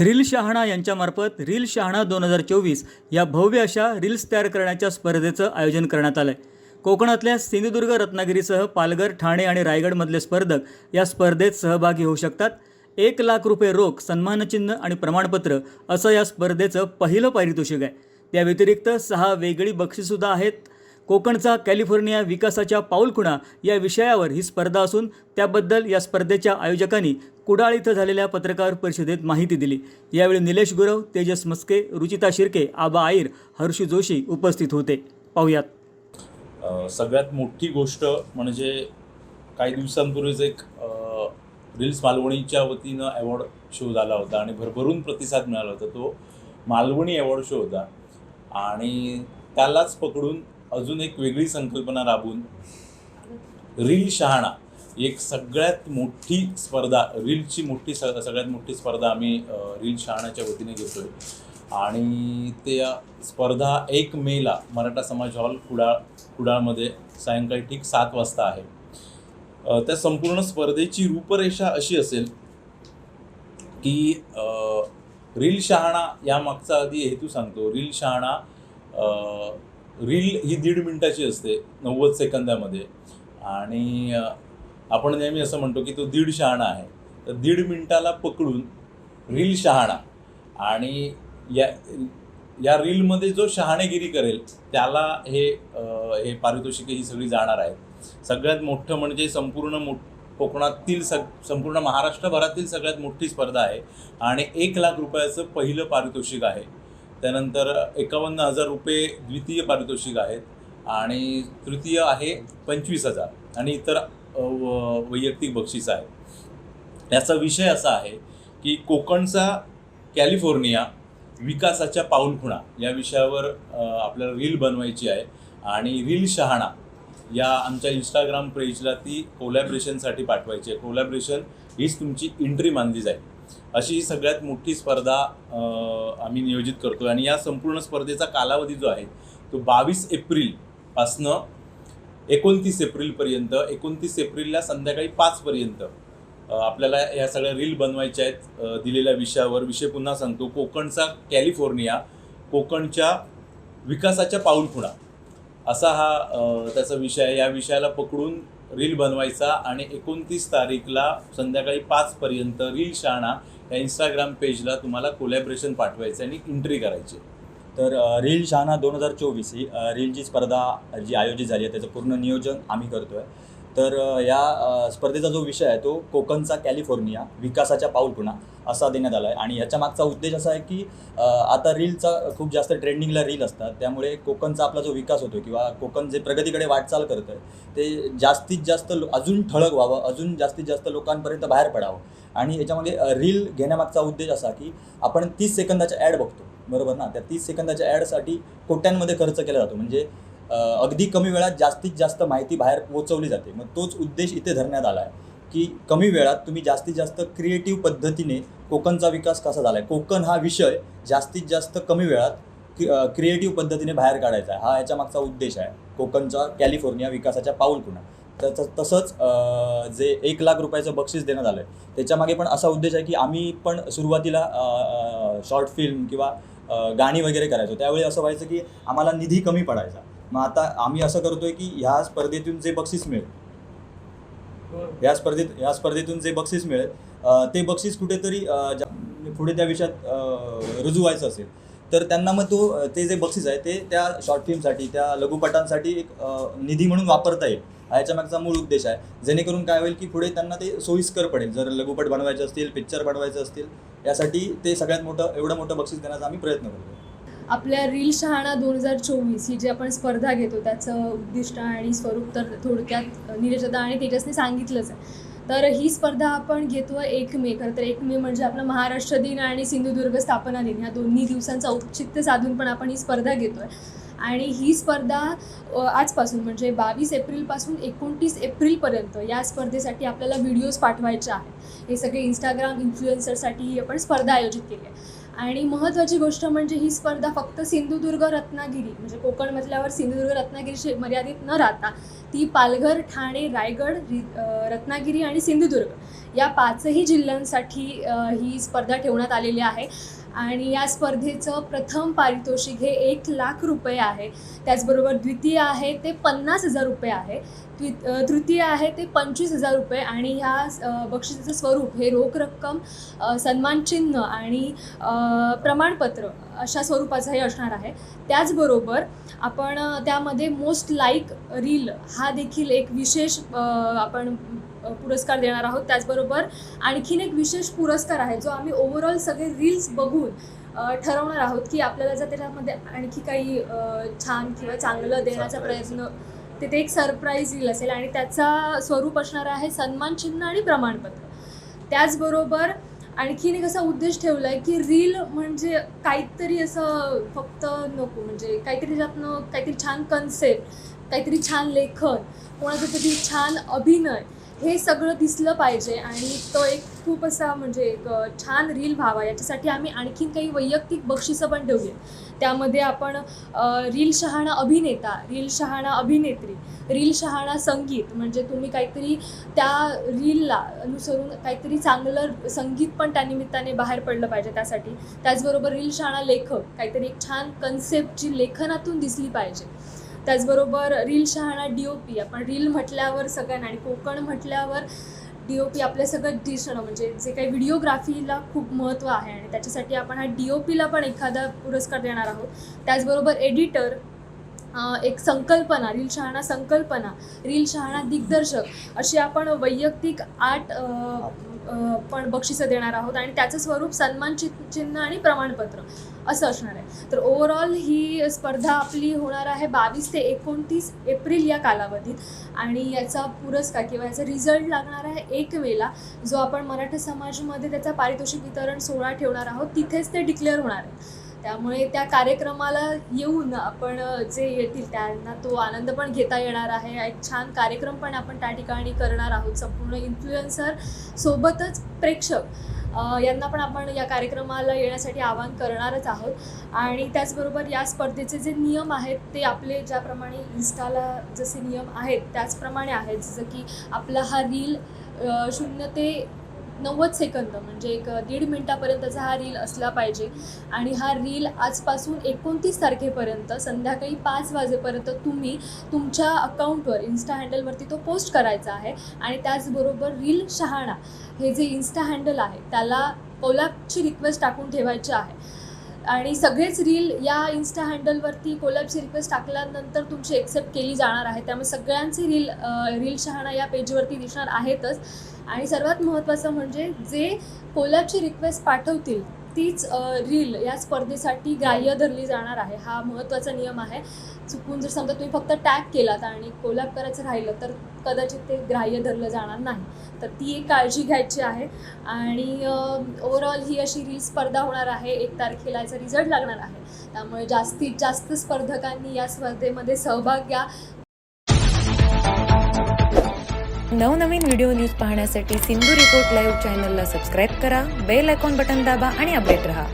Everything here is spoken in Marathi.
रील शहाणा यांच्यामार्फत रील शहाणा दोन हजार चोवीस या भव्य अशा रील्स तयार करण्याच्या स्पर्धेचं आयोजन करण्यात आलं आहे कोकणातल्या सिंधुदुर्ग रत्नागिरीसह पालघर ठाणे आणि रायगडमधले स्पर्धक या स्पर्धेत सहभागी होऊ शकतात. एक लाख रुपये रोख सन्मानचिन्ह आणि प्रमाणपत्र असं या स्पर्धेचं पहिलं पारितोषिक आहे. त्या व्यतिरिक्त सहा वेगळी बक्षीसुद्धा आहेत. कोकणचा कॅलिफोर्निया विकासाच्या पाऊलखुणा या विषयावर ही स्पर्धा असून त्याबद्दल या स्पर्धेच्या आयोजकांनी कुडाळ इथं झालेल्या पत्रकार परिषदेत माहिती दिली. यावेळी निलेश गुरव तेजस मस्के रुचिता शिर्के आबा आईर हर्षू जोशी उपस्थित होते. पाहुयात. सगळ्यात मोठी गोष्ट म्हणजे काही दिवसांपूर्वीच एक रिल्स रील्स मालवणीच्या वतीनं अवॉर्ड शो झाला होता आणि भरभरून प्रतिसाद मिळाला होता. तो मालवणी अवॉर्ड शो होता. आणि त्यालाच पकडून अजून एक वेगळी संकल्पना राबवून. रील शहाणा एक सगळ्यात मोठी स्पर्धा रीलची मोठी स सगळ्यात मोठी स्पर्धा आम्ही रील शहाणाच्या वतीने घेतोय. आणि त्या स्पर्धा एक मेला मराठा समाज हॉल कुडाळ कुडाळमध्ये सायंकाळी ठीक सात वाजता आहे. त्या संपूर्ण स्पर्धेची रूपरेषा अशी असेल की रील शहाणा या मागचा आधी हेतू सांगतो. रील शहाणा रील ही दीड मिनिटाची असते नव्वद सेकंदामध्ये. आणि आपण नेहमी असं म्हणतो की तो दीड शहाणा आहे. तर दीड मिनिटाला पकडून रील शहाणा. आणि या या रीलमध्ये जो शहाणेगिरी करेल त्याला हे हे पारितोषिके ही सगळी जाणार आहेत. सगळ्यात मोठं म्हणजे संपूर्ण मो कोकणातील सग संपूर्ण महाराष्ट्रभरातील सगळ्यात मोठी स्पर्धा आहे. आणि एक लाख रुपयाचं पहिलं पारितोषिक आहे. त्यानंतर एकावन्न हजार रुपये द्वितीय पारितोषिक आहेत आणि तृतीय आहे पंचवीस हजार आणि इतर व- वैयक्तिक बक्षीस आहे. याचा विषय असा आहे की कोकणचा कॅलिफोर्निया विकासाच्या पाऊलखुणा या विषयावर आपल्याला रील बनवायची आहे आणि रील शहाणा या आमच्या इंस्टाग्राम पेजला ती कोलॅबरेशनसाठी पाठवायची आहे. कोलॅबरेशन हीच तुमची एंट्री मानली जाईल. अशी सगळ्यात मोठी स्पर्धा आम्ही नियोजित करतो आणि या संपूर्ण स्पर्धेचा कालावधी जो आहे तो बावीस एप्रिलपासनं एकोणतीस एप्रिलपर्यंत एकोणतीस एप्रिलला संध्याकाळी पाचपर्यंत आपल्याला ह्या सगळ्या रील बनवायच्या आहेत. दिलेल्या विषयावर विषय पुन्हा सांगतो. कोकणचा कॅलिफोर्निया कोकणच्या विकासाच्या पाऊलखुणा असा हा त्याचा विषय आहे. या विषयाला पकडून रील बनवायचा आणि एकोणतीस तारीखला संध्याकाळी पाचपर्यंत रील शहाणा या इंस्टाग्राम पेजला तुम्हाला कोलॅबरेशन पाठवायचं आणि एंट्री करायची. तर रील शहाणा दोन हजार चोवीस ही रीलची स्पर्धा जी आयोजित झाली आहे त्याचं पूर्ण नियोजन आम्ही करतो आहे तर या स्पर्धेचा जो विषय आहे तो कोकणचा कॅलिफोर्निया विकासाच्या पाऊलपुणा असा देण्यात आला आहे आणि ह्याच्या मागचा उद्देश असा आहे की आता रीलचा खूप जास्त ट्रेंडिंगला रील असतात. त्यामुळे कोकणचा आपला जो विकास होतो किंवा कोकण जे प्रगतीकडे वाटचाल करतं आहे ते जास्तीत जास्त लो अजून ठळक व्हावं अजून जास्तीत जास्त लोकांपर्यंत बाहेर पडावं. आणि याच्यामध्ये रील घेण्यामागचा उद्देश असा की आपण तीस सेकंदाच्या ॲड बघतो. बरोबर ना? त्या तीस सेकंदाच्या ॲडसाठी कोट्यांमध्ये खर्च केला जातो. म्हणजे अगदी कमी वेळात जास्तीत जास्त माहिती बाहेर पोचवली जाते. मग तोच उद्देश इथे धरण्यात आला आहे की कमी वेळात तुम्ही जास्तीत जास्त क्रिएटिव्ह पद्धतीने कोकणचा विकास कसा झाला आहे कोकण हा विषय जास्तीत जास्त कमी वेळात क्रिएटिव्ह पद्धतीने बाहेर काढायचा आहे. हा याच्या मागचा उद्देश आहे. कोकणचा कॅलिफोर्निया विकासाच्या पाऊलखुणा. तर तसं तसंच जे एक लाख रुपयाचं बक्षीस देण्यात आलं आहे त्याच्यामागे पण असा उद्देश आहे की आम्ही पण सुरुवातीला शॉर्ट फिल्म किंवा गाणी वगैरे करायचो. त्यावेळी असं व्हायचं की आम्हाला निधी कमी पडायचा. मग आता आम्ही असं करतोय की ह्या स्पर्धेतून जे बक्षीस मिळेल या स्पर्धेत या स्पर्धेतून जे बक्षीस मिळेल ते बक्षीस कुठेतरी पुढे त्या विषयात रुजू व्हायचं असेल तर त्यांना मग तो ते जे बक्षीस आहे ते त्या शॉर्ट फिल्मसाठी त्या लघुपटांसाठी एक निधी म्हणून वापरता येईल. हा याच्या मागचा मूळ उद्देश आहे. जेणेकरून काय होईल की पुढे त्यांना ते सोयीस्कर पडेल. जर लघुपट बनवायचे असतील पिक्चर बनवायचे असतील यासाठी ते सगळ्यात मोठं एवढं मोठं बक्षीस देण्याचा आम्ही प्रयत्न करतो आपल्या रील शहाणा दोन हजार चोवीस ही जी आपण स्पर्धा घेतो त्याचं उद्दिष्ट आणि स्वरूप तर थोडक्यात निरजता आणि तेजसने सांगितलंच आहे. तर ही स्पर्धा आपण घेतो एक मे खरं तर एक मे म्हणजे आपला महाराष्ट्र दिन आणि सिंधुदुर्ग स्थापना दिन. ह्या दोन्ही दिवसांचं औचित्य साधून पण आपण ही स्पर्धा घेतो आहे आणि ही स्पर्धा आजपासून म्हणजे बावीस एप्रिलपासून एकोणतीस एप्रिलपर्यंत या स्पर्धेसाठी आपल्याला व्हिडिओज पाठवायचे आहेत. हे सगळे इंस्टाग्राम इन्फ्लुएन्सरसाठी ही आपण स्पर्धा आयोजित केली आहे. आणि महत्त्वाची गोष्ट म्हणजे ही स्पर्धा फक्त सिंधुदुर्ग रत्नागिरी म्हणजे कोकण म्हटल्यावर सिंधुदुर्ग रत्नागिरीशी मर्यादित न राहता ती पालघर ठाणे रायगड रत्नागिरी आणि सिंधुदुर्ग. या पाचही जिल्ह्यांसाठी ही स्पर्धा ठेवण्यात आलेली आहे. आणि या स्पर्धेचं प्रथम पारितोषिक हे एक लाख रुपये आहे. त्याचबरोबर द्वितीय आहे ते पन्नास हजार रुपये आहे. द्वि तृतीय आहे ते पंचवीस हजार रुपये आणि ह्या बक्षिसाचं स्वरूप हे रोख रक्कम सन्मानचिन्ह आणि प्रमाणपत्र अशा स्वरूपाचं हे असणार आहे. त्याचबरोबर आपण त्यामध्ये मोस्ट लाईक रील हा देखील एक विशेष आपण पुरस्कार देणार आहोत त्याचबरोबर आणखीन एक विशेष पुरस्कार आहे जो आम्ही ओव्हरऑल सगळे रील्स बघून ठरवणार आहोत की आपल्याला जर त्याच्यामध्ये आणखी काही छान किंवा चांगलं देण्याचा. प्रयत्न ते ते एक सरप्राईज रील असेल आणि त्याचा स्वरूप असणार आहे सन्मान चिन्ह आणि प्रमाणपत्र त्याचबरोबर आणखीन एक असा उद्देश ठेवला आहे की रील म्हणजे काहीतरी असं फक्त नको म्हणजे काहीतरी त्याच्यातनं काहीतरी छान कन्सेप्ट काहीतरी छान लेखन कोणाचं तरी छान अभिनय हे सगळं दिसलं पाहिजे आणि तो एक खूप असा म्हणजे एक छान रील व्हावा. याच्यासाठी आम्ही आणखीन काही वैयक्तिक बक्षिसं पण ठेवली. त्यामध्ये आपण रील शहाणा अभिनेता रील शहाणा अभिनेत्री रील शहाणा संगीत म्हणजे तुम्ही काहीतरी त्या रीलला अनुसरून काहीतरी चांगलं संगीत पण त्या निमित्ताने बाहेर पडलं पाहिजे त्यासाठी. त्याचबरोबर रील शहाणा लेखक काहीतरी एक छान कन्सेप्ट जी लेखनातून दिसली पाहिजे. त्याचबरोबर रील शहाणा डी ओ पी आपण रील म्हटल्यावर सगळ्यांना आणि कोकण म्हटल्यावर डी ओ पी आपलं सगळं दिसणं म्हणजे जे काही व्हिडिओग्राफीला खूप महत्त्व आहे आणि त्याच्यासाठी आपण हा डी ओ पीला पण एखादा पुरस्कार देणार आहोत. त्याचबरोबर एडिटर एक संकल्पना रील शहाणा संकल्पना रील शहाणा दिग्दर्शक अशी आपण वैयक्तिक आठ पण बक्षिसं देणार आहोत आणि त्याचं स्वरूप सन्मान चि चिन्ह आणि प्रमाणपत्र असं असणार आहे. तर ओव्हरऑल ही स्पर्धा आपली होणार आहे बावीस ते एकोणतीस एप्रिल या कालावधीत आणि याचा पुरस्कार किंवा याचा रिझल्ट लागणार आहे एक वेला जो आपण मराठा समाजमध्ये त्याचा पारितोषिक वितरण सोहळा ठेवणार आहोत तिथेच ते डिक्लेअर होणार आहे. त्यामुळे त्या कार्यक्रमाला येऊन आपण जे येतील त्यांना तो आनंद पण घेता येणार आहे. एक छान कार्यक्रम पण आपण त्या ठिकाणी करणार आहोत. संपूर्ण इन्फ्लुएन्सर सोबतच प्रेक्षक यांना पण आपण या कार्यक्रमाला येण्यासाठी आवाहन करणारच आहोत. आणि त्याचबरोबर या स्पर्धेचे जे नियम आहेत ते आपले ज्याप्रमाणे इन्स्टाला जसे नियम आहेत त्याचप्रमाणे आहेत. जसं की आपला हा रील शून्य ते नव्वद सेकंद म्हणजे एक दीड मिनटापर्यंतचा हा रील असला पाहिजे. आणि हा रील आजपासून एकोणतीस तारखेपर्यंत संध्याकाळी पाच वाजेपर्यंत तुम्ही तुमच्या अकाउंटवर इन्स्टा हँडलवरती तो पोस्ट करायचा आहे. आणि त्याचबरोबर रील शहाणा हे जे इन्स्टा हँडल आहे त्याला कोलॅबची रिक्वेस्ट टाकून ठेवायची आहे. आणि सगळेच रील या इन्स्टा हँडलवरती कोलॅबची रिक्वेस्ट टाकल्यानंतर तुमची एक्सेप्ट केली जाणार आहे. त्यामुळे सगळ्यांचे रील रील शहाणा या पेजवरती दिसणार आहेतच. आणि सर्वात महत्त्वाचं म्हणजे जे कोलॅबची रिक्वेस्ट पाठवतील तीच रील या स्पर्धेसाठी ग्राह्य धरली जाणार आहे. हा महत्त्वाचा नियम आहे. चुकून जर समजा तुम्ही फक्त टॅग केलात आणि कोलॅब करायचं राहिलं तर कदाचित ते ग्राह्य धरलं जाणार नाही. तर ती एक काळजी घ्यायची आहे. आणि ओव्हरऑल ही अशी रील स्पर्धा होणार आहे. एक तारखेला याचा रिझल्ट लागणार आहे. त्यामुळे जास्तीत जास्त स्पर्धकांनी या स्पर्धेमध्ये सहभाग घ्या. नवनवीन व्हिडिओ न्यूज पाहण्यासाठी सिंधू रिपोर्ट लाईव्ह चॅनलला सबस्क्राईब करा. बेल आयकॉन बटन दाबा आणि अपडेट रहा.